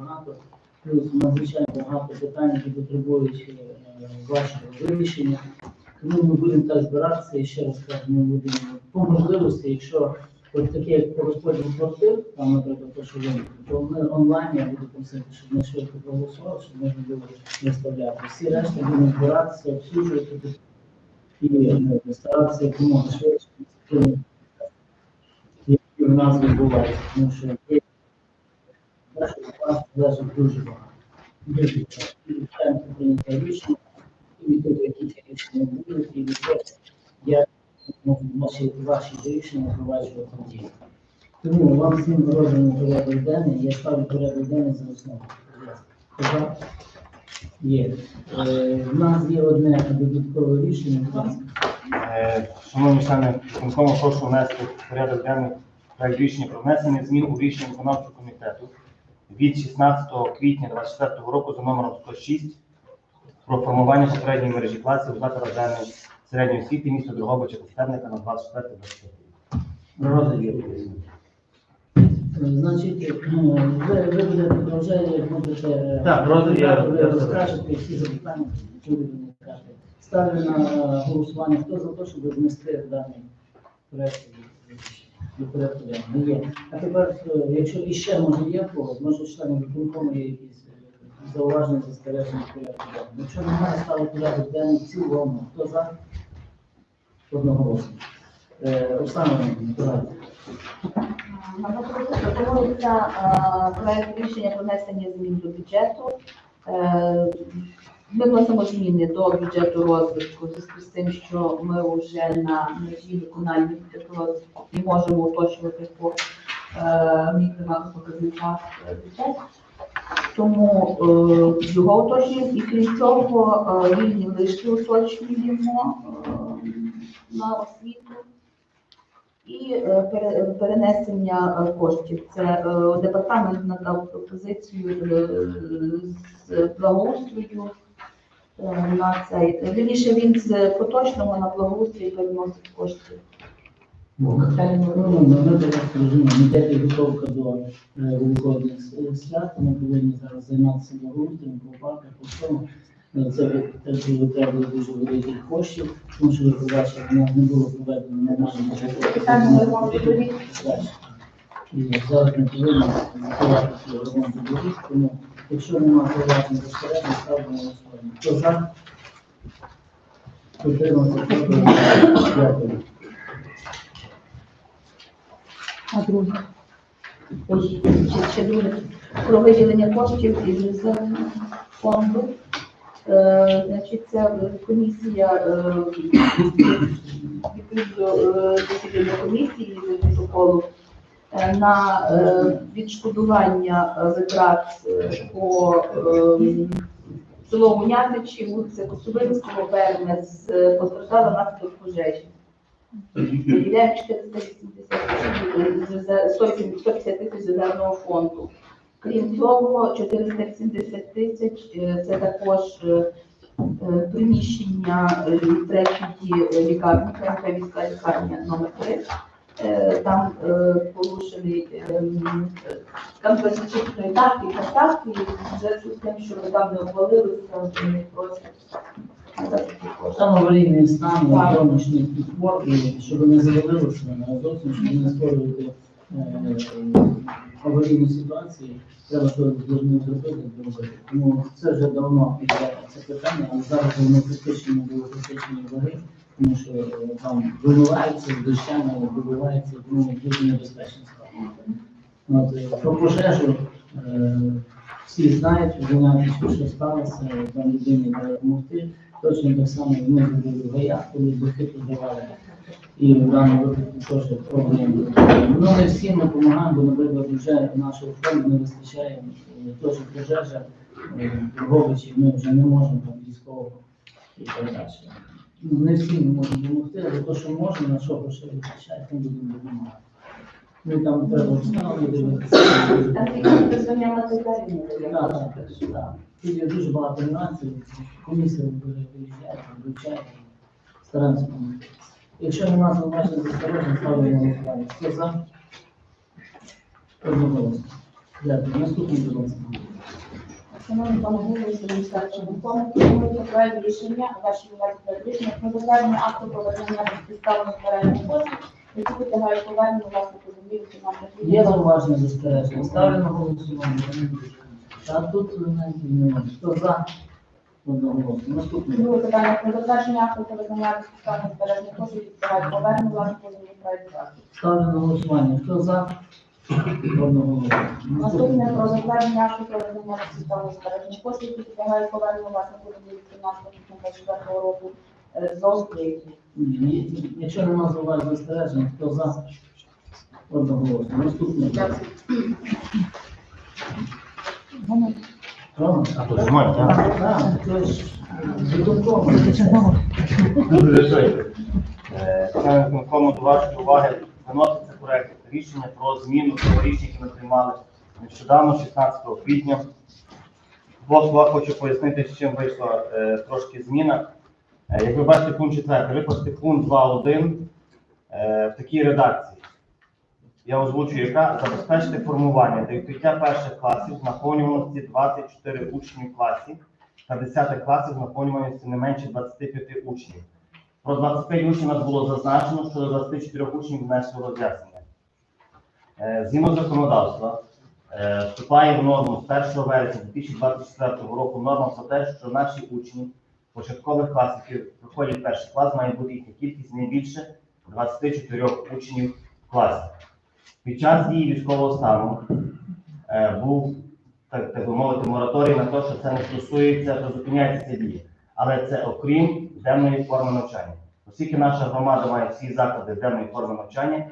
багато. Плюс надзвичайно багато питань, які потребують е, вашого вирішення. Тому ми будемо так збиратися і ще раз кажу, ми будемо по можливості, якщо от таке як по розподілу квартир, там, наприклад, те, що ви, то ми онлайн я буду просити, щоб ми швидко проголосували, щоб можна було виставляти. Всі решта будемо збиратися, обслужувати і ну, старатися якомога швидше, які в нас відбуваються. Тому що класи дуже багато. Прийняття рішення, ваші, рішення впроваджувати в дію. Тому вам всім розданий порядок денний, я ставлю порядок денний за основу. Будь. Є. Е, в нас є одне додаткове рішення. Е, Шановні члени виконкому, прошу внести в порядок денний проект рішення про внесення змін у рішення виконавчого комітету від 16 квітня 2024 року за номером 106 про формування попередньої мережі класів закладах денної середньої освіти міста Дрогобича Костевника на 24 25 Розгляд є. Е, Значить, ну, ви, ви будете вже будете Так, розгляд я- я розкажете всі запитання, які ви виникати. Ставлю на е, голосування, хто за те, щоб внести даний проект до порядку денного. Є. А тепер, е, якщо іще може є когось, може членів виконкому є якісь е, зауваження, застереження порядку. Якщо немає, ставлю порядок денний в цілому. Хто за? Одноголосно. Е, Оксана, Іванівна, Пропонується проект рішення про внесення змін до бюджету. Ми вносимо зміни до бюджету розвитку зв'язку з тим, що ми вже на межі виконання бюджету розвитку не можемо уточнювати по е, мікро показниках е, бюджет. Тому е, його уточнюємо і крім цього е, лишки уточнюємо е, на освіту і е, перенесення е, коштів. Це департамент надав пропозицію з благоустрою на цей. Вірніше він з поточного на благоустрій переносить кошти. Ну, ми зараз розуміємо, не те підготовка до е, великодних с- свят, ми повинні зараз займатися благоустрою, по парках, по всьому. Е, Це теж треба дуже великих коштів, тому що ви побачили, у нас не було проведено нормально. І зараз ми повинні закривати цю ремонт доріг, тому якщо немає проведення безпередньо, ставимо на голосування. Хто за? Дякую. А друге. Ще, ще друге. Про виділення коштів із резервного фонду. Е, значить, е, комісія е, відповідно е, засідання комісії з протоколу на е, відшкодування е, витрат е, по е, село Гунятичі, вулиця Косовинського, Берне, з е, постраждала внаслідок пожежі. 480 150 тисяч резервного фонду. Крім цього, 480 тисяч е, це також е, е, приміщення е, третьої лікарні, міська лікарня номер 3 Там е, порушений ем, безпечної так і поставки, і вже з тим, що ви там не обвалилися, вони просять. аварійний стан, підпор, і щоб не завалилося, а зовсім, щоб не створювати е, аварійні ситуації, треба щось повинні зробити. Тому це вже давно це питання, але зараз воно критично було критичної ваги, тому що е, там вимивається, дощами вибивається, тому дуже небезпечно е, про пожежу е, всі знають, знають, що сталося, там людині треба допомогти. Точно так само ми були в гаях, коли духи подавали. І в даному випадку теж проблеми. Ну, не всім ми допомагаємо, бо, наприклад, вже нашого фонду не вистачає е, теж пожежа, е, ми вже не можемо там військово і так далі. Ну, не всім ми можемо допомогти, але то, що можемо, на що грошей вистачає, тим будемо допомагати. Ну, і там треба встановлювати, дивитися. Там тільки призвання. Так, так, так. Тут є дуже багато нюансів. Комісія виїжджає, вивчає, стараємося допомогти. Якщо немає зауважень застережень, ставимо на голосування. Хто за? Одноголосно. Дякую. Наступний, будь ласка. Шановні пане голови, шановні старші виконуючі, пропонується проект рішення, ваші увазі проект рішення про затвердження акту про визнання безпідставного збирання коштів, які підлягають поверненню власнику землі виконавчих Є зауваження застереження. Ставлю на голосування. А тут немає. Хто за? Одноголосно. Наступне. Друге питання про затвердження акту про визнання безпідставного збирання коштів, які підлягають поверненню власнику землі проект. Ставлю на голосування. Хто за? Наступне про затвердження акту про визнання безпідставного збереження коштів, які підлягають поверненню власнику землі від 13 року е, з Озбрії. Ні, Якщо нема зауважень застережень, хто за? Одноголосно. Наступне. А то ж мать, так? Так, це ж. Е, Члени виконкому до вашої уваги виноситься проект рішення про зміну того рішення, яке ми приймали нещодавно, 16 квітня. Двох словах хочу пояснити, з чим вийшла е, трошки зміна. Е, як ви бачите, пункт 4, викласти пункт 2.1 е, в такій редакції. Я озвучую, яка забезпечити формування та відкриття перших класів з наповнюваності 24 учні в класі та 10 класів з наповнюваності не менше 25 учнів. Про 25 учнів у нас було зазначено, що до 24 учнів внесли роз'яснення. Е, Згідно законодавства, е, вступає в норму з 1 вересня 2024 року норма про те, що наші учні початкових класів, які проходять перший клас, має бути їхня кількість не більше 24 учнів в класі. Під час дії військового стану е, був, так, так би мовити, мораторій на те, що це не стосується, призупиняється ця дія. Але це окрім денної форми навчання. Оскільки наша громада має всі заклади денної форми навчання,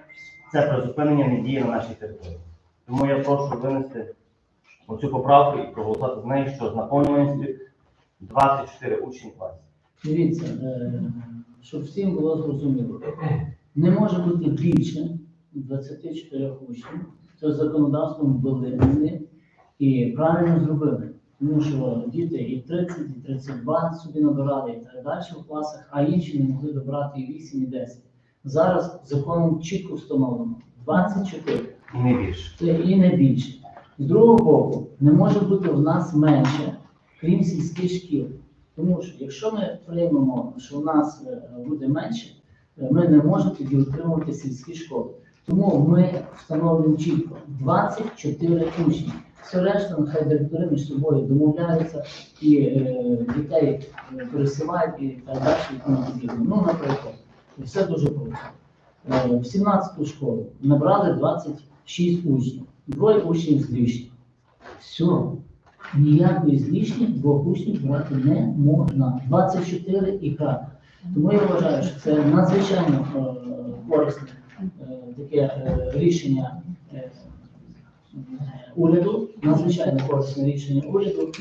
це призупинення не діє на нашій території. Тому я прошу винести оцю поправку і проголосувати з нею, що з наповнюваністю 24 учні в класі. Дивіться, е, щоб всім було зрозуміло. Не може бути більше 24 учнів. Це законодавством ввели і правильно зробили. Тому що діти і 30, і 32 собі набирали і так далі в класах, а інші не могли добрати і 8, і 10. Зараз законом чітко встановлено 24. І не більше. Це і не більше. З другого боку, не може бути в нас менше, крім сільських шкіл. Тому що якщо ми приймемо, що в нас е, буде менше, е, ми не можемо тоді отримувати сільські школи. Тому ми встановлюємо чітко 24 учні. Все решта, нехай директори між собою домовляються і е, дітей е, пересилають і так далі. Ну, наприклад, все дуже просто. Е, В 17 школу набрали 26 учнів, двоє учнів з. Все. Ніякої з лишніх двох учнів брати не можна. 24 і крапка. Тому я вважаю, що це надзвичайно е, корисне е, таке рішення уряду, надзвичайно корисне рішення уряду,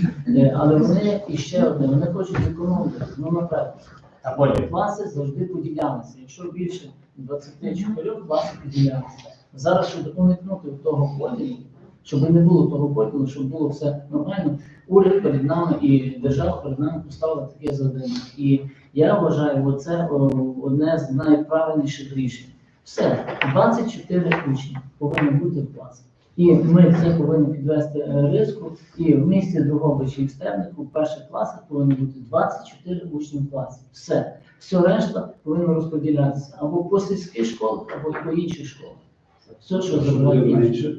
але вони і одне, вони хочуть економити. Ну, наприклад, А потім класи завжди поділялися. Якщо більше 24 класи поділялися. Зараз, щоб уникнути того поділу, щоб не було того поділу, щоб було все нормально, уряд перед нами і держава перед нами поставила таке завдання. І я вважаю, це одне з найправильніших рішень. Все, 24 учні повинні бути в класі. І ми це повинні підвести е, риску. І в місті Другобичі і в в перших класах повинно бути 24 учні в класі. Все. Все решта повинно розподілятися або по сільських школах, або по інших школах. Все, що забирає інші.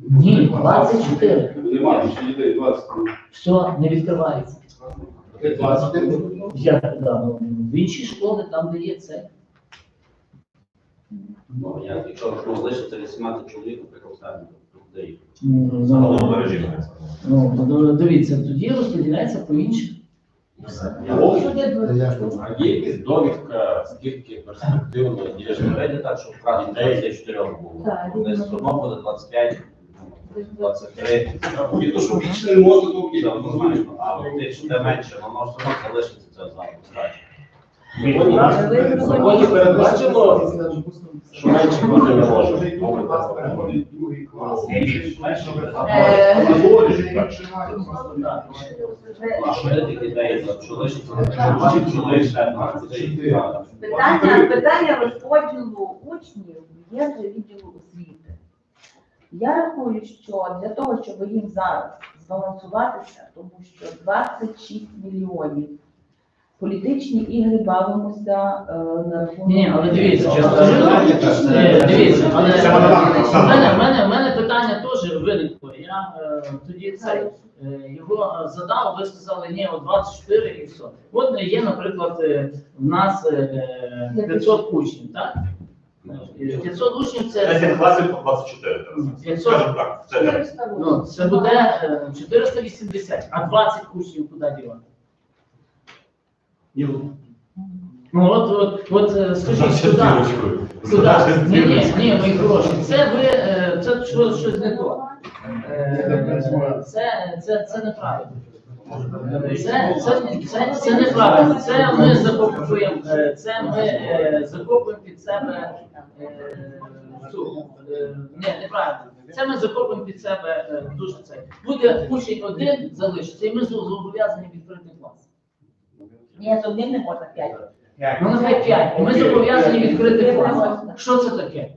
Ні, 24. Немає, ще дітей 20. Все не відкривається. 20. Я, да, ну, в інші школи, там, де є це. Ну, я, якщо залишиться 18 чоловік, наприклад, стані, то куди їх? Ну, Загалом ну, мережі. ну, ну, дивіться, тоді розподіляється по інших. А є якась довідка, скільки перспективно є ж не так, що вкрай 24 було. Так, Десь одно буде 25, 23. І то, що більше не можна, то окей, однозначно. А от те, що де менше, воно все одно залишиться це зараз. Від нас Ви Законі передбачено, що менше буде не може. Питання, питання розподілу учнів є для відділу освіти. Я рахую, що для того, щоб їм зараз збалансуватися, тому що 26 мільйонів. Політичні ігри бавимося е, на рахунок. Ні, але дивіться, Чесно, чесно, дивіться, але Це вона в мене, в мене, в мене питання теж виникло. Я е, тоді це е, його е, задав, ви сказали, ні, от 24 і все. От е, є, наприклад, е, в нас е, 500 учнів, так? Е, 500 учнів це 10 класів по 24 зараз. 500, Скажімо так, це ну, це буде е, 480, а 20 учнів куди дівати? Ну от, от, от е, скажіть, сюди. зірочкою. Ні, ні, ні, мої хороші. Це ви, е, це щось, щось не то. Е, Це, це, це неправильно. Це, це, це, це неправильно. Це ми закопуємо, е, це ми е, закопуємо під себе е, цю, е, ні, неправильно. Це ми закопуємо під себе е, дуже це. Буде учень один залишиться, і ми зобов'язані відкрити клас. Ні, з одним не можна 5. Ну нехай п'ять. Ми зобов'язані відкрити клас. Що це таке?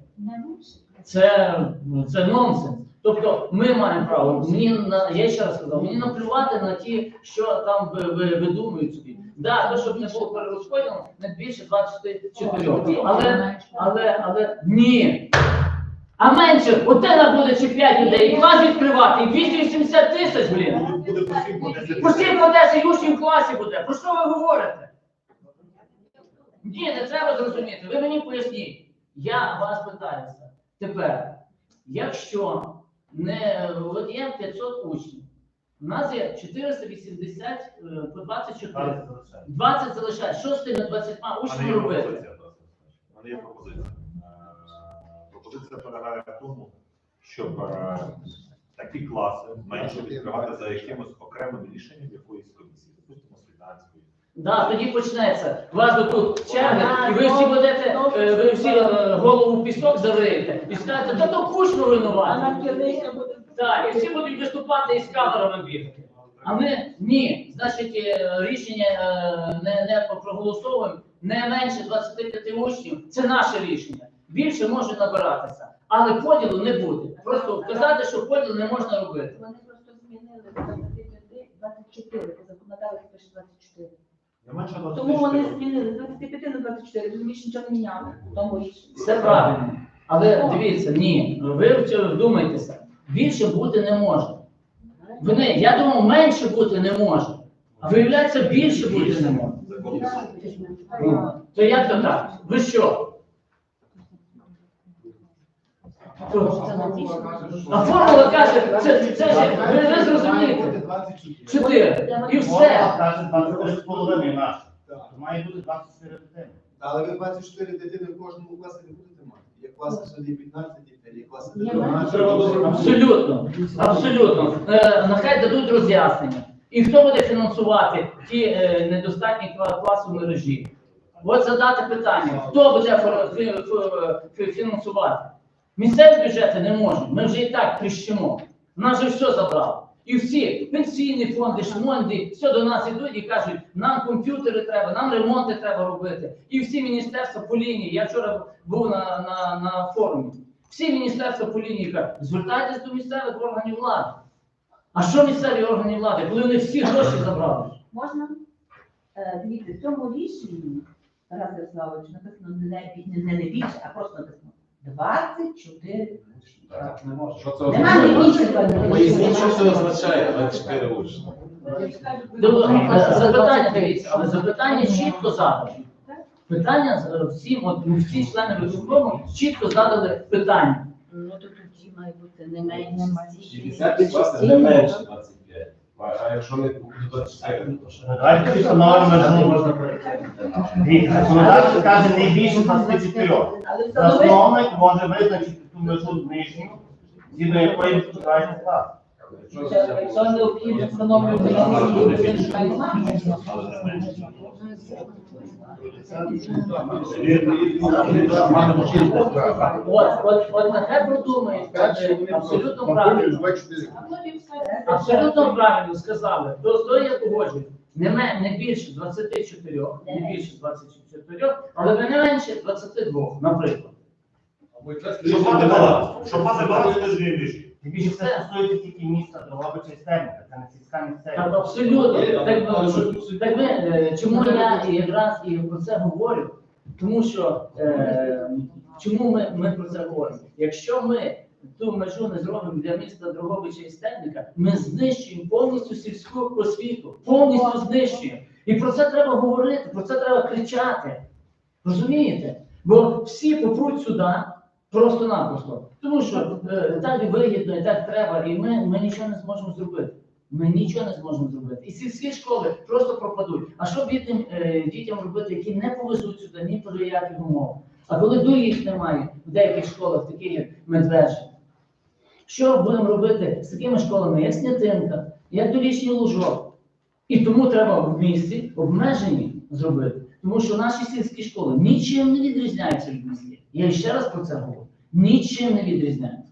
Це, ну, це нонсенс. Тобто ми маємо право. Мені на я ще раз сказав, мені наплювати на ті, що там ви, ви, видумують собі. Да, то, щоб не було перерозподілу, не більше 24. Але, але, але ні. А менше, от тебе буде чи 5 людей, і клас відкривати, і 280 тисяч, блін. Буде по 10 Постійно по 10 учнів в класі буде. Про що ви говорите? Ні, не треба зрозуміти. Ви мені поясніть. Я вас питаюся. Тепер, якщо не от є 500 учнів, у нас є 480 е, по 24. 20 залишають. Що з тими 20 У учнями робити? Мене є пропозиція. Е, Пропозиція полягає в тому, щоб е, такі класи менше відкривати за якимось окремим рішенням якоїсь комісії, допустимо, світанської. Да, тоді почнеться. У вас тут черги, і ви всі будете, е, ви всі е, голову в пісок зариєте і скажете, та то кучно винувати. Так, і всі будуть виступати із камерами бігати. А ми ні. Значить, е, рішення е, не, не проголосовуємо не менше 25 учнів. Це наше рішення. Більше може набиратися, але поділу не буде. Просто вказати, що поділ не можна робити. Вони просто змінили з 25 24, по законодавству пише 24. Не менше 24 Тому вони змінили з 25 на 24, розумієш, нічого не міняли тому. Все правильно. Але дивіться, ні, ви в цьому вдумайтеся. Більше бути не може. Вони, я думав, менше бути не може. А виявляється, більше бути не може. Ну, То як то так? Ви що? А формула каже, це, це ж, ви, ви зрозумієте. Чотири. І все. Каже 23 з половиною наш. Має бути 24 дитини. Але ви 24 дитини в кожному класі не будете мати. Є класи сьогодні 15 дітей, є класи Є 14. Абсолютно. Абсолютно. Е, нехай дадуть роз'яснення. І хто буде фінансувати ті е, недостатні кла- класи в мережі? От задати питання, хто буде фор- фі- фі- фі- фінансувати? Місцеві бюджети не можуть. Ми вже і так тріщимо. Нас же все забрало. І всі пенсійні фонди, шмонди, все до нас ідуть і кажуть, нам комп'ютери треба, нам ремонти треба робити. І всі міністерства по лінії. Я вчора був на, на, на форумі. Всі міністерства по лінії кажуть, звертайтесь до місцевих органів влади. А що місцеві органи влади, коли вони всі гроші забрали? Можна? Е, Дивіться, в цьому рішенні, Тарас Ярославович, написано не, не більше, а просто написано 24 Так, не може. Що це Нема не більше Поясніть, що це означає 24 учні. Е, Запитання дивіться, але запитання чітко задано. Питання з- всім, от ну, всі члени виконкому чітко задали питання. Ну то тоді має бути не менше. 60 класи не менше 25. А якщо не 24, то що? Давайте тоді встановимо межу. Дивіться, законодавство каже не більше 24. Засновник може визначити ту межу нижню, згідно якої відповідає клас. Якщо необхідно встановлювати новий Але не менше. От, от, от нехай продумають, каже, абсолютно правильно. Абсолютно правильно сказали. До того я погоджуюсь. Не, не більше 24, не більше 24, але не менше 22, наприклад. Щоб мати баланс. Щоб мати баланс між ними. Тим більше це стосується тільки міста Дрогобича і Стельника, це не сільська Так, місцевість. абсолютно. Так, ну, так е, чому я якраз і про це говорю? Тому що е, чому ми, ми про це говоримо? Якщо ми ту межу не зробимо для міста Дрогобича і Стельника, ми знищуємо повністю сільську освіту, повністю знищуємо. І про це треба говорити, про це треба кричати. Розумієте? Бо всі попруть сюди просто-напросто. Тому що е, так вигідно, і так треба, і ми, ми нічого не зможемо зробити. Ми нічого не зможемо зробити. І сільські школи просто пропадуть. А що бідним е, дітям робити, які не повезуть сюди ні при яких умовах? А коли доріг немає в деяких школах, таких як Медвежі, що будемо робити з такими школами, як Снятинка, як Дорічний Лужок? І тому треба в місті обмежені зробити. Тому що наші сільські школи нічим не відрізняються від міських. Я ще раз про це говорю. Нічим не відрізняються.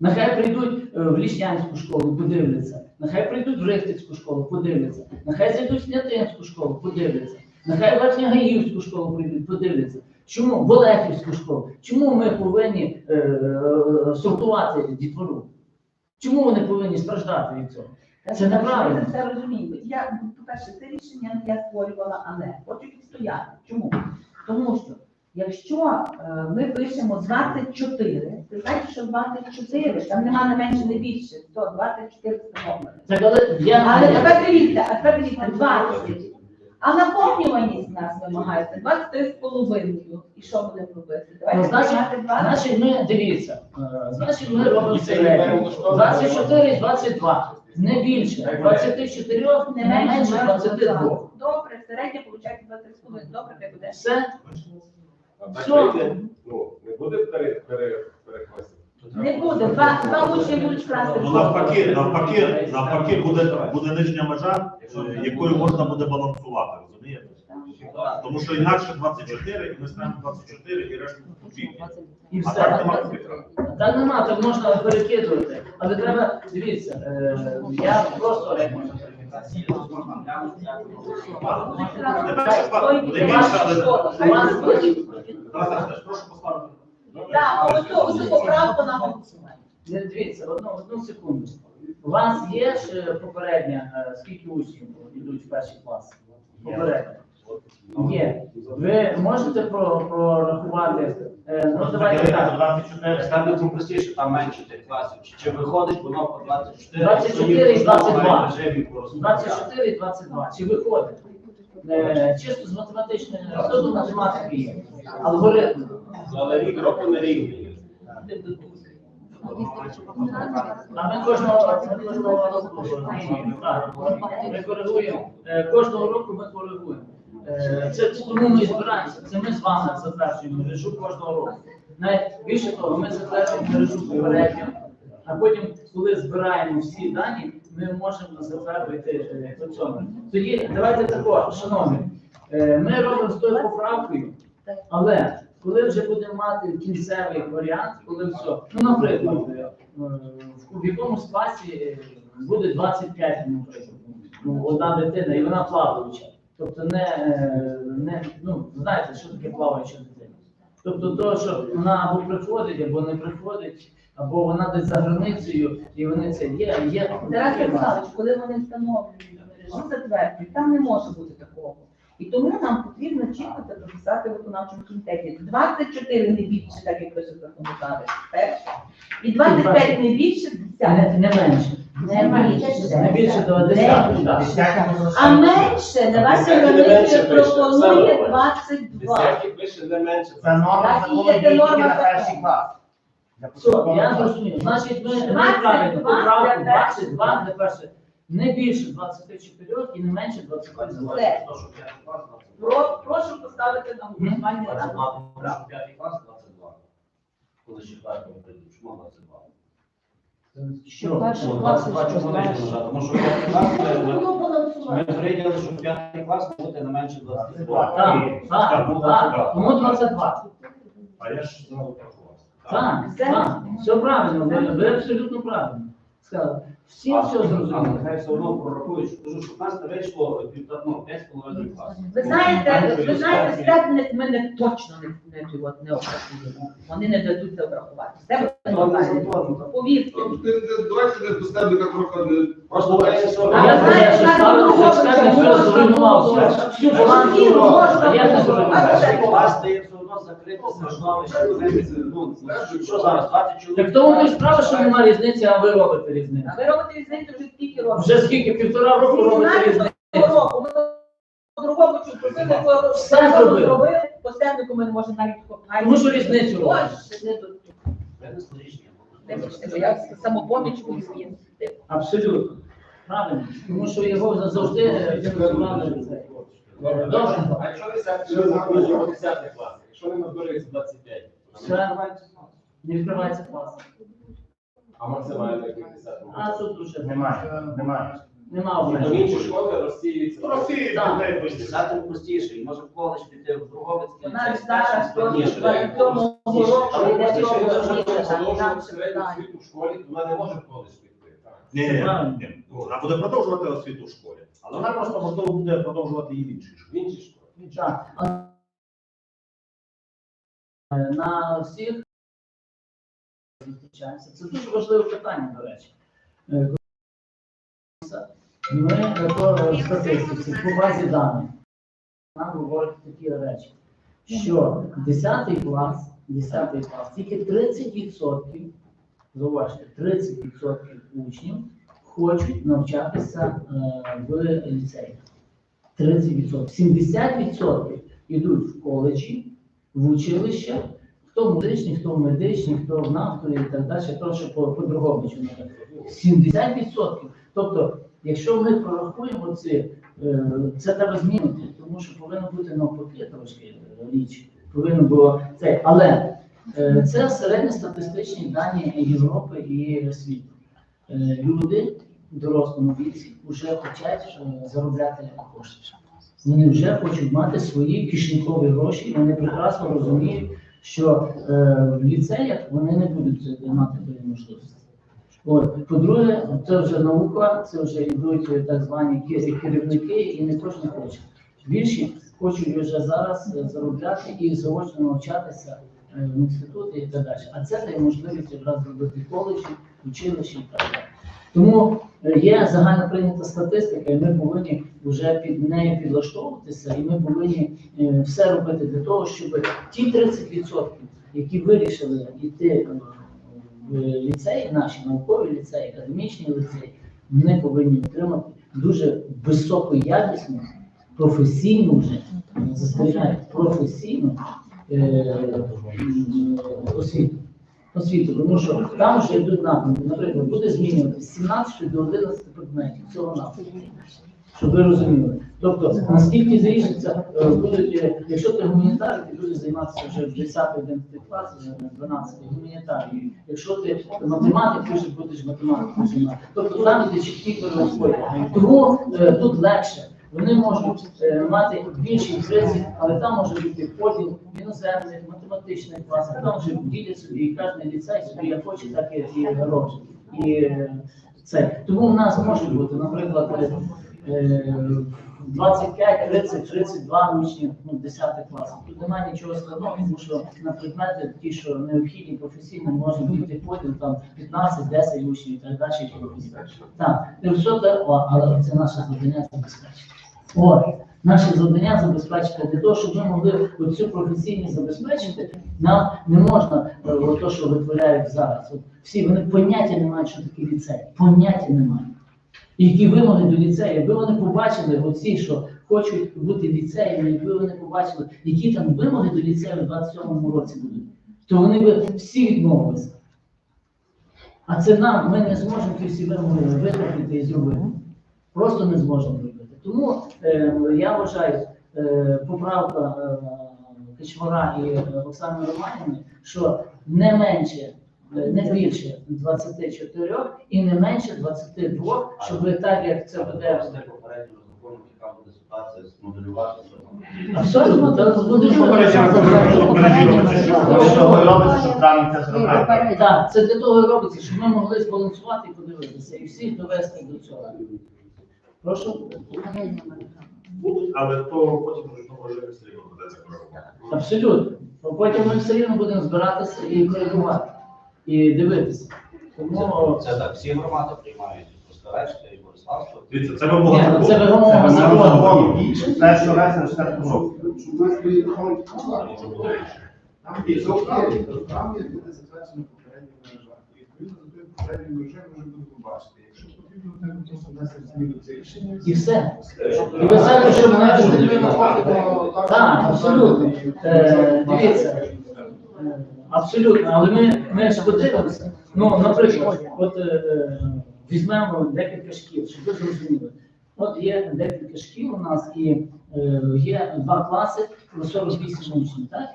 Нехай прийдуть е, в Ліснянську школу, подивляться. Нехай прийдуть в Рихтицьку школу, подивляться. Нехай зайдуть в Снятинську школу, подивляться. Нехай в Верхньогаївську школу прийдуть, подивляться. Чому в Олехівську школу? Чому ми повинні е, е, сортувати дітвору? Чому вони повинні страждати від цього? Це. Ми це розуміємо. Я, по-перше, це рішення не я створювала, але хочу відстояти. Чому? Тому що якщо е, ми пишемо 24, ти знаєш, що 24, там нема не менше, не більше, то 24 встановлено. Але я Але тепер дивіться, а тепер дивіться, 20. А наповнюваність нас вимагається 23 з половиною. І що будемо робити? Ну, Давайте значить, приймати 20. Значить, ми дивіться, е, значить, ми робимо середньо. 24 і 22. Не більше. 24 не менше 22. Добре, середня виходить 23 з. Добре, не буде. Все. Все. ну, не буде пере- пере- перехвастів. Не буде. Два, два учні будуть вкрасти. Ну навпаки, навпаки, навпаки, буде, буде нижня межа, е, якою можна буде балансувати, розумієте? Тому що інакше 24, і ми ставимо 24, і решту. І А так нема все. Так нема, так можна перекидувати. Але треба, дивіться, е, я просто рекомендую. Не буде більше, але Тарас Олександрович, прошу поставити. Так, ось цю- ось цю поправку на голосування. Не дивіться, одну, одну секунду. У вас є ж е, попередня, е, скільки учнів йдуть в перший клас? Попередня. Є. Ви можете про- прорахувати? е, Ну, давайте так. 24. Ставлю простіше, там менше тих класів. Чи, чи виходить воно по 24? 24 і 22. режимі порозподіляти? 24 і 22. Чи виходить? Е, Чисто з математичної розсуду математики є. Алгоритм. Але рік року не рівний. А ми кожного, ми кожного року так, ми коригуємо. Е, Кожного року ми коригуємо. Е, Це тому ми збираємося. Це ми з вами затверджуємо мережу кожного року. Навіть більше того, ми затверджуємо мережу попередньо, а потім, коли збираємо всі дані, ми можемо затвердити е, по цьому. Тоді давайте тако, шановні, е, ми робимо з тою поправкою, але коли вже будемо мати кінцевий варіант, коли все, ну, наприклад, в якомусь класі е, буде 25, наприклад, ну, одна дитина, і вона плаваюча. Тобто не, не ну, знаєте, що таке плаваюча дитина. Тобто то, що вона або приходить, або не приходить, або вона десь за границею, і вони це є, є. Тарас Ярославович, коли вони встановлюють мережу затверджують, там не може бути такого. І тому нам потрібно чітко це прописати в виконавчому комітеті. 24 не більше, так як пише законодавець, перше. І 25 не більше, 10. Не, не менше. Не більше до 10. так. А менше, давайте менше пропонує все 22. Десятки пише не менше. Це норма Так, закону є, це норма на перший клас. Для Все, початкового я класу. зрозумів. Значить, ми, ми 22 правильно поправку для 22 для перше. Не більше 24 і не менше 22. Все. То, що п'ятий клас, 22. Про- Прошу поставити на голосування. за 22, тому що п'ятий клас 22. Коли з четвертого прийдуть, чому 22? Що? Ну, 22 чому не можна? Тому що п'ятий клас, ми- ми- Було балансувати. ми прийняли, що п'ятий клас бути не менше 22. Так, так, так. Тому 22. А я ж знову. Так, так. Все правильно, ви, ви абсолютно правильно. сказали, всім все зрозуміло. Нехай все одно прорахують, що кажу, що в нас не вийшло півтора, ну, 5,5 класів. Ви знаєте, ви знаєте, степ не- ми не точно не, не, не, не обрахуємо. Вони не дадуть це обрахувати. Це Ну, Повірте. Давайте не поставимо так трохи. Просто я знаю, що що зруйнував. Всю балансу. Я не зруйнував. Вас становище. Ну, що зараз, 20 чоловік? Так тому ми справа, що немає різниці, а ви робите різницю. А ви робите різницю вже скільки років? Вже скільки, півтора року робите різницю. 18 року. Ми по-другому чуть зробили, по Все зробили. зробили, по стебнику ми не можемо навіть Тому що різницю Винесли рішення. Вибачте, бо я самопоміч у він. Абсолютно. Правильно. Тому що його завжди фінансували. Добре. А якщо 10 якщо 10 клас, якщо не набереться 25, не відкривається клас. а максимально який 10 А тут уже Немає, немає. Нема До обмежень. інші школи розсіюються. Вийшли. Десятим простіше, і може в коледж піти в Друговицький. Навіть складніше. в цьому Але йде в школі, вона не може в коледж піти. Ні, ні, ні. Вона буде продовжувати освіту в школі. Але вона просто можливо буде продовжувати і в іншій В школі. іншій школі. Так. Е, На всіх зустрічаємося. Це дуже важливе питання, до речі. Е, Ми е, по статистиці, по базі даних, нам говорять такі речі, що 10 клас, 10 клас, тільки 30%, зауважте, 30% учнів хочуть навчатися е, в ліцеї. 30%. 70% йдуть в коледжі, в училище, хто в музичні, хто в медичні, хто в нафтові і так далі, хто ще по, по другому чому. 70%. Тобто, якщо ми порахуємо ці, е, це треба змінити, тому що повинно бути навпаки трошки е, річ. Повинно було це. Але це середньостатистичні дані Європи і світу. Люди дорослому віці вже хочуть е, заробляти кошти. Вони вже хочуть мати свої кишенькові гроші, і вони прекрасно розуміють, що е, в ліцеях вони не будуть мати такої можливості. По-друге, це вже наука, це вже йдуть е, так звані ки- керівники, і не кожен хоче. Більші хочуть вже зараз е, заробляти і заочно навчатися е, в інституті і так далі. А це дає можливість якраз зробити коледжі, училища і так далі. Тому е, є загально прийнята статистика, і ми повинні вже під нею підлаштовуватися, і ми повинні е, все робити для того, щоб ті 30%, які вирішили йти е, в ліцеї, наші наукові ліцеї, академічні ліцеї, вони повинні отримати дуже високоякісну, професійну вже застерігаю, професійну е, освіту. Освіту, тому що там вже йдуть напрямки. Наприклад, буде змінювати з 17 до 11 предметів цього напрямку. Щоб ви розуміли. Тобто, наскільки зрішиться, е, будуть, е, якщо ти гуманітарій, ти будеш займатися вже в 10-11 клас, вже на 12 гуманітарій. Якщо ти математик, ти вже будеш математикою займатися. Тобто там йде чіткі перерозподіл. Тому е, тут легше. Вони можуть е, мати більший кризі, але там може бути поділ іноземних, математичних класів. Там вже ділять собі, і кожен ліцей собі як хоче, так і, і робить. І е, це. Тому в нас може бути, наприклад, е, е, 25, 30, 32 учнів ну, 10 класів. Тут немає нічого складного, тому що на предмети, ті, що необхідні професійно, може бути поділ там 15, 10 учнів і так далі. і. Так, 500, о, але це наше завдання забезпечити. От, наше завдання забезпечити для того, щоб ми могли оцю професійність забезпечити, нам не можна е, от то, що витворяють зараз. От всі вони поняття не мають, що таке ліцей. Поняття не мають. Які вимоги до ліцею, якби вони побачили оці, що хочуть бути ліцеями, якби вони побачили, які там вимоги до ліцею в 27-му році будуть, то вони би всі відмовилися. А це нам, ми не зможемо ті всі вимоги витратити і зробити. Просто не зможемо. Тому е, я вважаю, е, поправка е, Кичмара і Оксани Романівни, що не менше, не більше 24 і не менше 22, щоб так як це буде попередньо розрахунок, яка буде ситуація. змоделювати. що там. Абсолютно, так. Це для того робиться, щоб ми могли збалансувати і подивитися, і всіх довести до цього. Прошу. Будуть, але то потім вже може все рівно ведеться коригувати. Абсолютно. Бо Потім ми все рівно будемо збиратися і коригувати, і дивитися. Тому Це, це так, всі громади приймають Пускарецька і Бориславська. Дивіться, це Ні, вимога ну, це закону. вимога Це закону. закону. Першого вересня, 4 року. Щоб нас були рахунки, там є завдання, там є буде затверджено попередні мережа. І відповідно до тої попередньої мережі ми вже будемо бачити. Якщо І все. І ви самі, що мене Так, абсолютно. Е, Дивіться. Е, Абсолютно, але ми, ми ж подивимося. Ну, наприклад, от е, візьмемо декілька шкіл, щоб ви зрозуміли. От є декілька шкіл у нас і є два класи по 48 учнів, так?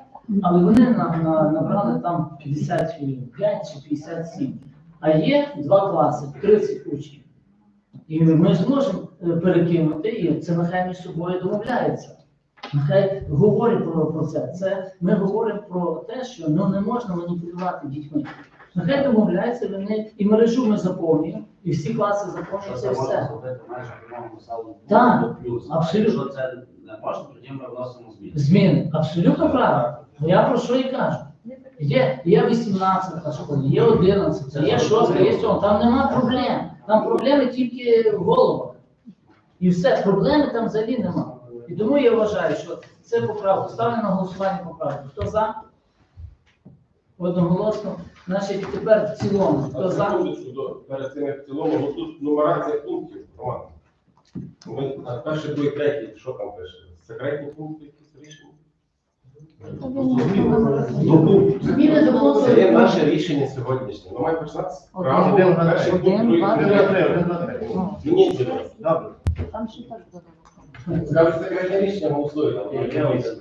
Але вони на, набрали там 55 чи 57. А є два класи, 30 учнів. І ми зможемо е, перекинути, і це нехай між собою домовляється. Нехай говорять про, про це. Це ми говоримо про те, що ну не можна маніпулювати дітьми. Нехай домовляються вони, і мережу ми заповнюємо, і всі класи заповнюються і все. Так, абсолютно. Якщо це не можна, тоді ми вносимо зміни. Зміни. Абсолютно правильно. Ну, Я про що і кажу. Є, є 18 школа, є 11, є 6, є 7. Там нема проблем. Там проблеми тільки в головах. І все, проблеми там взагалі нема. І тому я вважаю, що це поправка. Ставлю на голосування поправку. Хто за? Одноголосно. Значить, тепер в цілому. Хто за? Перед тим, як в цілому, тут нумерація пунктів. Роман. Ми на перший, другий, третій, що там пише? Секретні пункти якісь рішення? До пункту. Зміни до. Це є наше рішення сьогоднішнє. Воно має починатися. Один, Перший другий, два, третій. Три, один. Змініть сюди. Добре. Там ще так. Скажуть, секретне рішення голосують. там є якісь.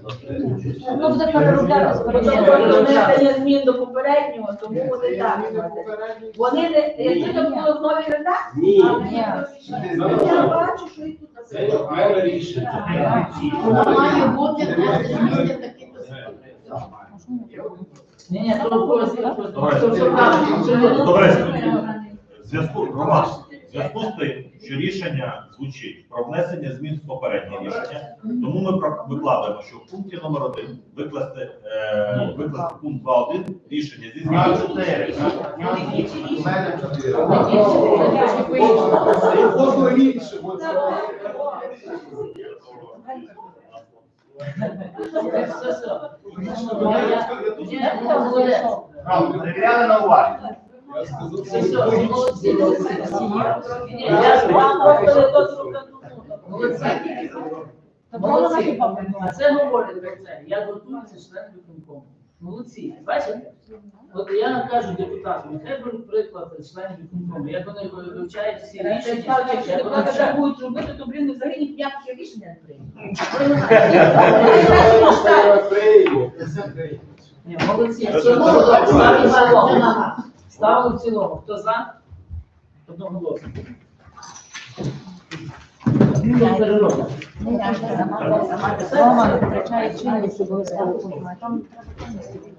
Ну, буде перероблятися, Тобто внесення змін до попереднього, тому вони так. Вони не, якби це було в новій редакції, Ні. я бачу, що і тут Це окреме рішення. Має бути внести зміни в такі Ні, ні, то. В зв'язку Роман, в зв'язку з тим, що рішення звучить про внесення змін в попереднє рішення, тому ми викладаємо, що в пункті номер один викласти, е, викласти пункт 2.1 рішення зі Два, перевіряли на. Ні, Я ж вам просто то зроблено. Молодці. Молодці. Це говорить про це. Я готуюся член виконкому. Молодці. Бачите? От я кажу депутатам, нехай беруть приклад членів виконкому, як вони вивчають всі рішення, Якщо як вони депутати так будуть робити, то, блін, взагалі ніякі рішення не приймуть. Ні, молодці. Цілому. Ставлю в цілому. Хто за? Одноголосно. Перероблення. Роман втрачає чинність обов'язково. Там треба повністю.